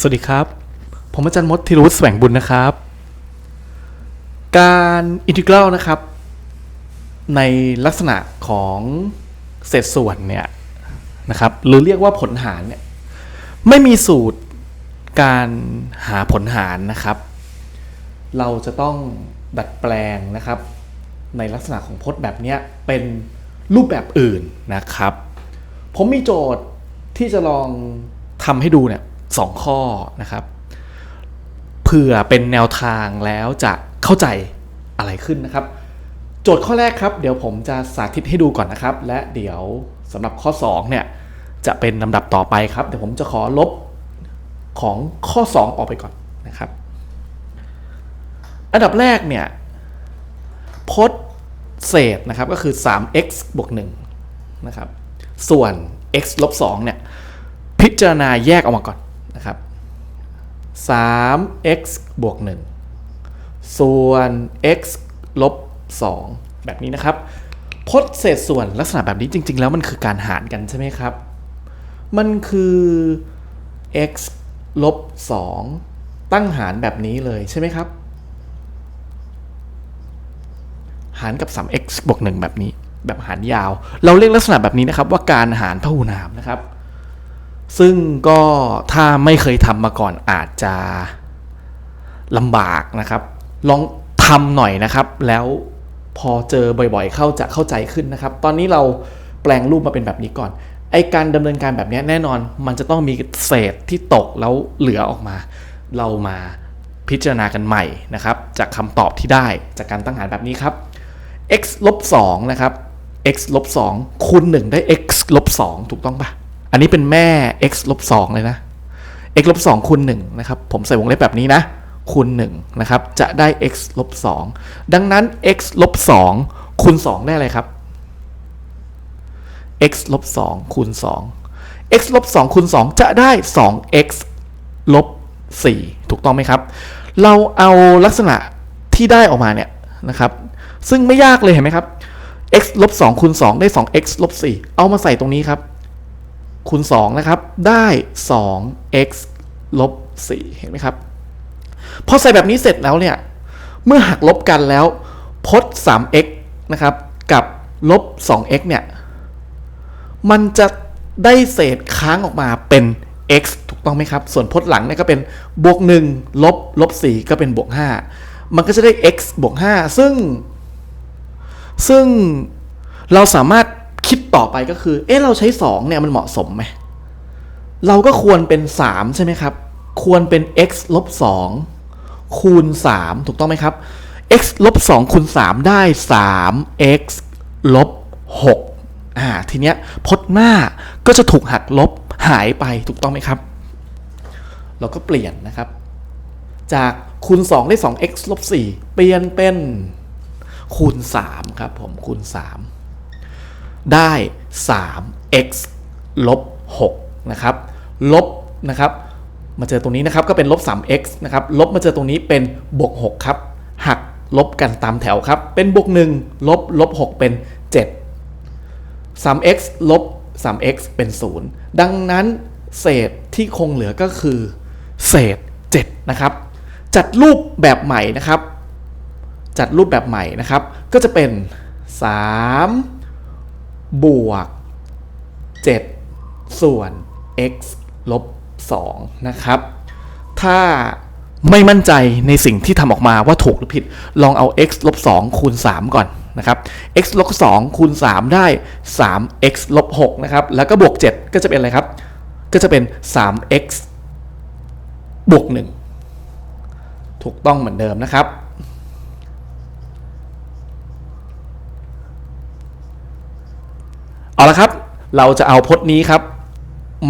สวัสดีครับ ผมอาจารย์มดธีรวุฒิแสวงบุญนะครับ การอินทิกรัลนะครับ ในลักษณะของเศษส่วนเนี่ยนะครับ หรือเรียกว่าผลหารเนี่ยไม่มีสูตรการหาผลหารนะครับ เราจะต้องดัดแปลงนะครับ ในลักษณะของพจน์แบบนี้เป็นรูปแบบอื่นนะครับ ผมมีโจทย์ที่จะลองทำให้ดูเนี่ย สองข้อนะครับ เผื่อเป็นแนวทางแล้วจะเข้าใจอะไรขึ้นนะครับ โจทย์ข้อแรกครับ เดี๋ยวผมจะสาธิตให้ดูก่อนนะครับ และเดี๋ยวสำหรับข้อ 2 เนี่ย จะเป็นลำดับต่อไปครับ เดี๋ยวผมจะขอลบของข้อ 2 ออกไปก่อนนะครับอันดับแรกเนี่ยพจน์เศษนะครับก็คือ 3x บวก1นะครับ ส่วน x ลบ2เนี่ย พิจารณาแยกออกมาก่อน นะครับ 3x บวก 1 ส่วน x ลบ 2 แบบนี้นะครับ พจน์เศษส่วนลักษณะแบบนี้จริง ๆ แล้วมันคือการหารกันใช่ไหมครับ มันคือ x ลบ 2 ตั้งหารแบบนี้เลยใช่ไหมครับ หารกับ 3x บวก 1 แบบนี้ แบบหารยาว เราเรียกลักษณะแบบนี้นะครับว่าการหารพหูนามนะครับ ซึ่งก็ถ้าไม่เคยทำมาก่อนอาจจะลำบากนะครับ ลองทำหน่อยนะครับ แล้วพอเจอบ่อยๆ เข้าจะเข้าใจขึ้นนะครับ ตอนนี้เราแปลงรูปมาเป็นแบบนี้ก่อน ไอการดำเนินการแบบนี้แน่นอนมันจะต้องมีเศษที่ตกแล้วเหลือออกมา เรามาพิจารณากันใหม่นะครับ จากคำตอบที่ได้จากการตั้งหารแบบนี้ครับ x ลบ2นะครับ x ลบ2คูณ1ได้ x ลบ2ถูกต้องปะ อันนี้เป็นแม่ x ลบ2เลยนะ x ลบ2คูณ1นะครับ ผมใส่วงเล็บแบบนี้นะ คูณ1นะครับ จะได้ x ลบ2ดังนั้น x ลบ2คูณ 2 ได้อะไรครับ x ลบ2คูณ 2 x ลบ2คูณ 2 จะได้ 2x ลบ4ถูกต้องไหมครับ เราเอาลักษณะที่ได้ออกมาเนี่ยนะครับ ซึ่งไม่ยากเลยเห็นไหมครับ x ลบ2คูณ2ได้ 2x ลบ4เอามาใส่ตรงนี้ครับ คูณ2นะครับได้ 2x ลบ4เห็นไหมครับ พอใส่แบบนี้เสร็จแล้วเนี่ย เมื่อหักลบกันแล้ว พจน์ 3x นะครับ กับลบ 2x เนี่ย มันจะได้เศษค้างออกมาเป็น x ถูกต้องไหมครับ ส่วนพจน์หลังเนี่ยก็เป็นบวก 1 ลบลบ 4 ก็เป็นบวก 5 มันก็จะได้ x บวก 5 ซึ่ง ซึ่งเราสามารถ ต่อไปก็คือ เอ๊ะเราใช้ 2 เนี่ยมันเหมาะสมไหม เราก็ควรเป็น 3 ใช่ไหมครับ ควรเป็น x ลบ2คูณ 3 ถูกต้องไหมครับ x ลบ2คูณ 3 ได้ 3x ลบ6อ่า ทีเนี้ยพจน์หน้าก็จะถูกหักลบหายไปถูกต้องไหมครับ เราก็เปลี่ยนนะครับ จากคูณ 2 ได้ 2x ลบ4เปลี่ยนเป็นคูณ 3 ครับผมคูณ 3 ได้ 3x ลบ6นะครับ ลบนะครับ มาเจอตรงนี้นะครับก็เป็นลบ 3x นะครับ ลบมาเจอตรงนี้เป็นบวก6ครับ หักลบกันตามแถวครับ เป็นบวก1ลบลบ6เป็น 7 3x ลบ 3x เป็น 0 ดังนั้นเศษที่คงเหลือก็คือ เศษ 7 นะครับ จัดรูปแบบใหม่นะครับ จัดรูปแบบใหม่นะครับ ก็จะเป็น 3 บวก 7 ส่วน x ลบ 2 นะครับ ถ้าไม่มั่นใจในสิ่งที่ทำออกมาว่าถูกหรือผิด ลองเอา x ลบ 2 คูณ 3 ก่อนนะครับ x ลบ 2 คูณ 3 ได้ 3x ลบ 6 นะครับ แล้วก็บวก 7 ก็จะเป็นอะไรครับ ก็จะเป็น 3x บวก 1 ถูกต้องเหมือนเดิมนะครับ เอาละครับ เราจะเอาพจน์นี้ครับ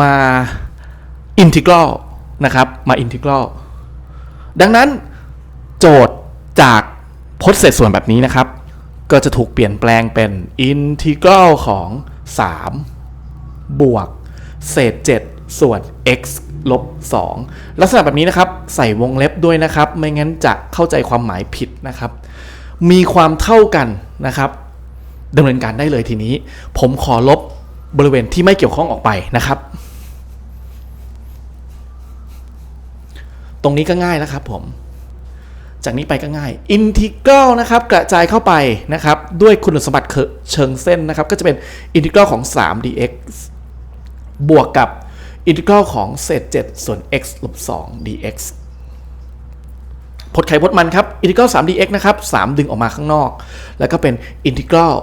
มาอินทิกรัลนะครับ มาอินทิกรัลดังนั้นโจทย์จากพจน์เศษส่วนแบบนี้นะครับ ก็จะถูกเปลี่ยนแปลงเป็นอินทิกรัลของ 3 บวก เศษ 7 ส่วน x ลบ 2 ลักษณะแบบนี้นะครับ ใส่วงเล็บด้วยนะครับ ไม่งั้นจะเข้าใจความหมายผิดนะครับ มีความเท่ากันนะครับ ดำเนินการได้เลยทีนี้ ผมขอลบบริเวณที่ไม่เกี่ยวข้องออกไปนะครับ ตรงนี้ก็ง่ายแล้วครับผม จากนี้ไปก็ง่ายอินทิกรัลนะครับกระจายเข้าไปนะครับ ด้วยคุณสมบัติเชิงเส้นนะครับ ก็จะเป็นอินทิกรัลของ 3dx บวกกับอินทิกรัลของเศษ 7 ส่วน x ลบ 2 dx พจน์ไขพจน์มันครับอินทิกรัล 3dx นะครับ 3 ดึงออกมาข้างนอก แล้วก็เป็นอินทิกรัล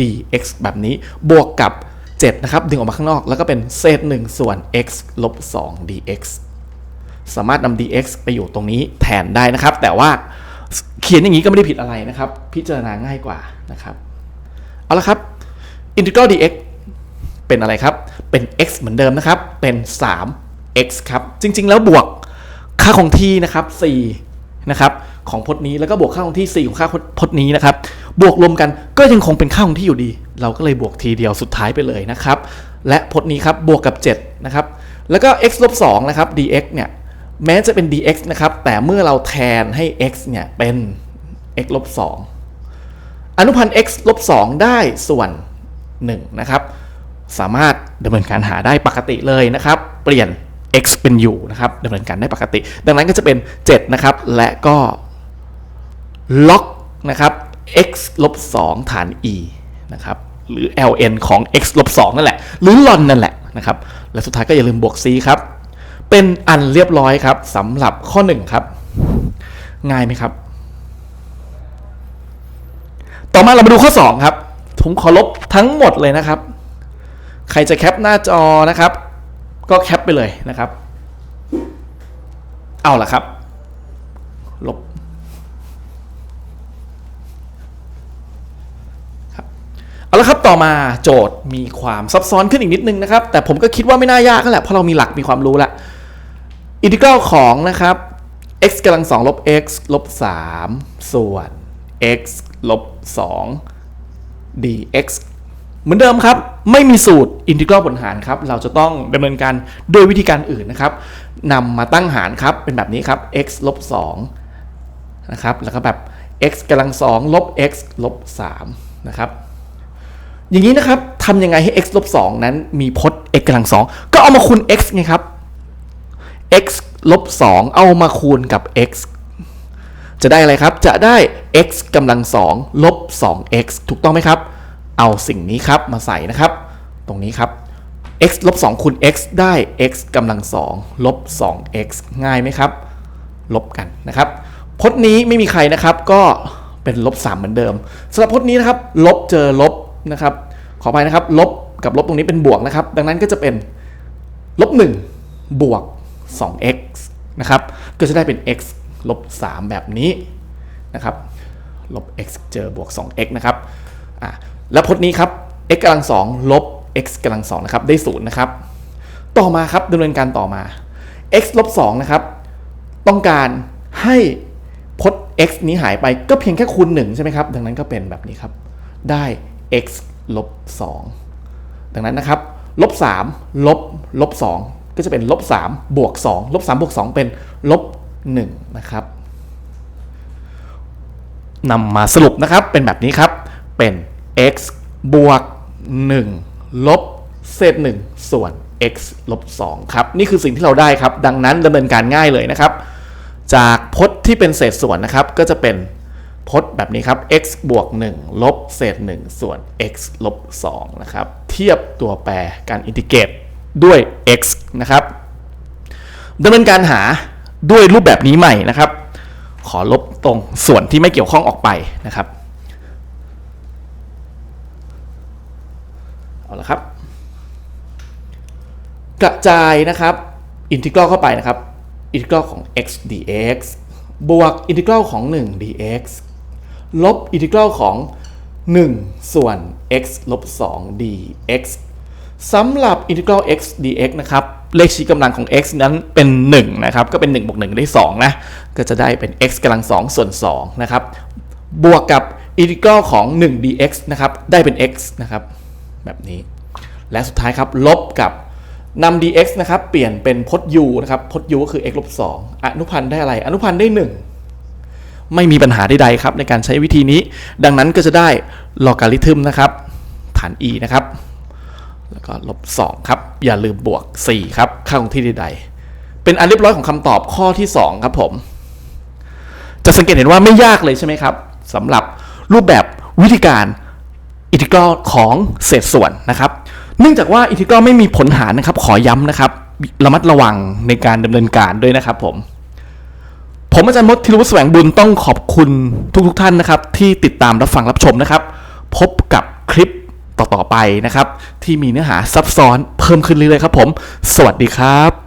dx แบบนี้ บวกกับ 7 นะครับ ดึงออกมาข้างนอก แล้วก็เป็นเศษ 1 ส่วน x ลบ 2 dx สามารถนำ dx ไปอยู่ตรงนี้แทนได้นะครับ แต่ว่าเขียนอย่างนี้ก็ไม่ได้ผิดอะไรนะครับ พิจารณาง่ายกว่านะครับ เอาละครับอินทิกรัล dx เป็นอะไรครับ เป็น x เหมือนเดิมนะครับ เป็น 3x ครับ จริง ๆ แล้วบวกค่าคงที่นะครับ4นะครับของพจน์นี้แล้วก็บวกค่าคงที่ 4 ของค่าพจน์นี้นะครับ บวกรวมกันก็ยังคงเป็นค่าคงที่อยู่ดี เราก็เลยบวกทีเดียวสุดท้ายไปเลยนะครับ และพจน์นี้ครับบวกกับ7นะครับแล้วก็ x ลบ2นะครับ dx เนี่ยแม้จะเป็น dx นะครับแต่เมื่อเราแทนให้ x เนี่ยเป็น x ลบ2อนุพันธ์ x ลบ2ได้ส่วน 1 นะครับ สามารถดำเนินการหาได้ปกติเลยนะครับ เปลี่ยน x เป็น u นะครับดำเนินการได้ปกติ ดังนั้นก็จะเป็น 7 นะครับ และก็ล็อกนะครับ x ลบ2ฐาน e นะครับหรือ ln ของ x ลบ2นั่นแหละ หรือ ln นั่นแหละนะครับ และสุดท้ายก็อย่าลืมบวก c ครับ เป็นอันเรียบร้อยครับสำหรับข้อ 1 ครับ ง่ายไหมครับ ต่อมาเรามาดูข้อ 2 ครับผมขอลบทั้งหมดเลยนะครับ ใครจะแคปหน้าจอนะครับ ก็แคปไปเลยนะครับ เอาละครับ ลบครับ เอาละครับต่อมาโจทย์มีความซับซ้อนขึ้นอีกนิดนึงนะครับ แต่ผมก็คิดว่าไม่น่ายากนั่นแหละเพราะเรามีหลักมีความรู้ละอินทิกรัลของนะครับ x กำลัง2ลบ x ลบ3ส่วน x ลบ2 dx เหมือนเดิมครับ ไม่มีสูตรอินทิกรัลบนหารครับ เราจะต้องดำเนินการโดยวิธีการอื่นนะครับนำมาตั้งหารครับ เป็นแบบนี้ครับ x ลบ2นะครับแล้วก็แบบ x กำลัง2ลบ x ลบ3นะครับ อย่างนี้นะครับทำยังไงให้ x ลบ2นั้นมีพจน์ x กำลัง2ก็เอามาคูณ x ไงครับ x ลบ2เอามาคูณกับ x จะได้อะไรครับ จะได้ x กำลัง2ลบ 2x ถูกต้องไหมครับ เอาสิ่งนี้ครับมาใส่นะครับ ตรงนี้ครับ x ลบ2คูณ x ได้ x กำลัง2ลบ 2x ง่ายไหมครับ ลบกันนะครับ พจน์นี้ไม่มีใครนะครับ ก็เป็นลบ3เหมือนเดิมสำหรับพจน์นี้นะครับ ลบเจอลบ นะครับขอไปนะครับลบกับลบตรงนี้เป็นบวกนะครับ ดังนั้นก็จะเป็นลบ1บวก 2x นะครับก็จะได้เป็น x ลบ 3 แบบนี้นะครับลบ x เจอบวก 2x นะครับอะแล้วพจน์นี้ครับ x กำลัง2ลบ x กำลัง2นะครับได้0นะครับต่อมาครับดำเนินการต่อมา x ลบ2นะครับต้องการให้พจน์ x นี้หายไปก็เพียงแค่คูณ1ใช่ไหมครับ ดังนั้นก็เป็นแบบนี้ครับได้ x ลบ2ดังนั้นนะครับลบ3ลบลบ2ก็จะเป็นลบ3บวก2ลบ3บวก2เป็นลบ1นะครับนำมาสรุปนะครับเป็นแบบนี้ครับ เป็น x บวก 1 ลบเศษ 1 ส่วน x ลบ2ครับ นี่คือสิ่งที่เราได้ครับ ดังนั้นดำเนินการง่ายเลยนะครับ จากพจน์ที่เป็นเศษส่วนนะครับ ก็จะเป็น พจน์แบบนี้ครับ x บวก 1 ลบเศษ 1 ส่วน x ลบ2นะครับ เทียบตัวแปรการอินทิเกรตด้วย x นะครับดำเนินการหาด้วยรูปแบบนี้ใหม่นะครับ ขอลบตรงส่วนที่ไม่เกี่ยวข้องออกไปนะครับ เอาละครับ กระจายนะครับ อินทิกรัลเข้าไปนะครับ อินทิกรัลของ x dx บวกอินทิกรัลของ 1 dx ลบอินทิกรัลของ 1 ส่วน x ลบ2 dx สำหรับอินทิกรัล x dx นะครับ เลขชี้กำลังของ x นั้นเป็น 1 นะครับ ก็เป็น 1บวก1ได้ 2 นะ ก็จะได้เป็น x กำลัง 2 ส่วน 2 นะครับ บวกกับอินทิกรัลของ 1 dx นะครับ ได้เป็น x นะครับ แบบนี้ และสุดท้ายครับ ลบกับนำ dx นะครับ เปลี่ยนเป็นพจน์ u นะครับ พจน์ u ก็คือ x ลบ2อนุพันธ์ได้อะไร อนุพันธ์ได้ 1 ไม่มีปัญหาใดๆครับในการใช้วิธีนี้ ดังนั้นก็จะได้ลอการิทึมนะครับ ฐาน e นะครับ แล้วก็ลบ 2 ครับ อย่าลืมบวก 4 ครับ ค่าคงที่ใดๆ เป็นอันเรียบร้อยของคำตอบข้อที่ 2 ครับผม จะสังเกตเห็นว่าไม่ยากเลยใช่ไหมครับสำหรับรูปแบบวิธีการอินทิกรัลของเศษส่วนนะครับ เนื่องจากว่าอินทิกรัลไม่มีผลหารนะครับ ขอย้ำนะครับ ระมัดระวังในการดำเนินการด้วยนะครับผม ผมอาจารย์มดธีรวุฒิแสวงบุญต้องขอบคุณทุกๆทท่านนะครับ ที่ติดตามรับฟังรับชมนะครับ พบกับคลิปต่อๆไปนะครับ ที่มีเนื้อหาซับซ้อนเพิ่มขึ้นเรื่อยๆครับผม สวัสดีครับ